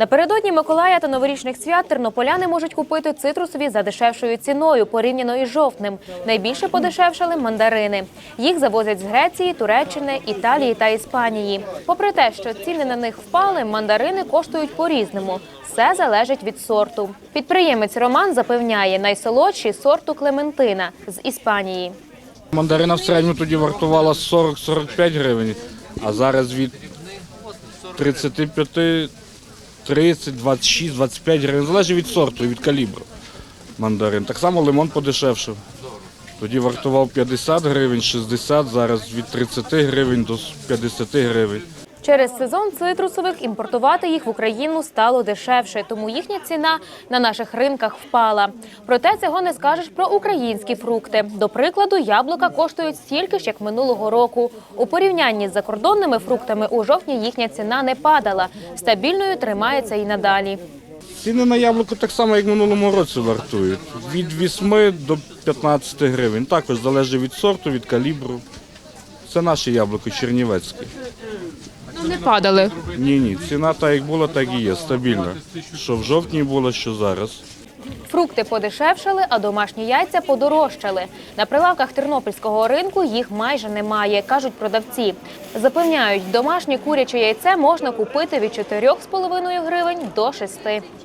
Напередодні Миколая та новорічних свят тернополяни можуть купити цитрусові за дешевшою ціною порівняно із жовтним. Найбільше подешевшали мандарини. Їх завозять з Греції, Туреччини, Італії та Іспанії. Попри те, що ціни на них впали, мандарини коштують по-різному. Все залежить від сорту. Підприємець Роман запевняє, найсолодші сорту Клементина з Іспанії. Мандарина в середньому тоді вартувала 40-45 гривень, а зараз від 35, 30, 26, 25 гривень. Залежить від сорту від калібру мандарин. Так само лимон подешевшив. Тоді вартував 50 гривень, 60, зараз від 30 гривень до 50 гривень. Через сезон цитрусових імпортувати їх в Україну стало дешевше, тому їхня ціна на наших ринках впала. Проте цього не скажеш про українські фрукти. До прикладу, яблука коштують стільки ж, як минулого року. У порівнянні з закордонними фруктами у жовтні їхня ціна не падала. Стабільною тримається і надалі. Ціни на яблуко так само, як минулому році вартують. Від 8 до 15 гривень. Також залежить від сорту, від калібру. Це наше яблуко чернівецьке. Ну, не падали. Ні, ні, ціна та як була, так і є, стабільна. Що в жовтні було, що зараз. Фрукти подешевшали, а домашні яйця подорожчали. На прилавках тернопільського ринку їх майже немає, кажуть продавці. Запевняють, домашнє куряче яйце можна купити від 4,5 гривень до 6.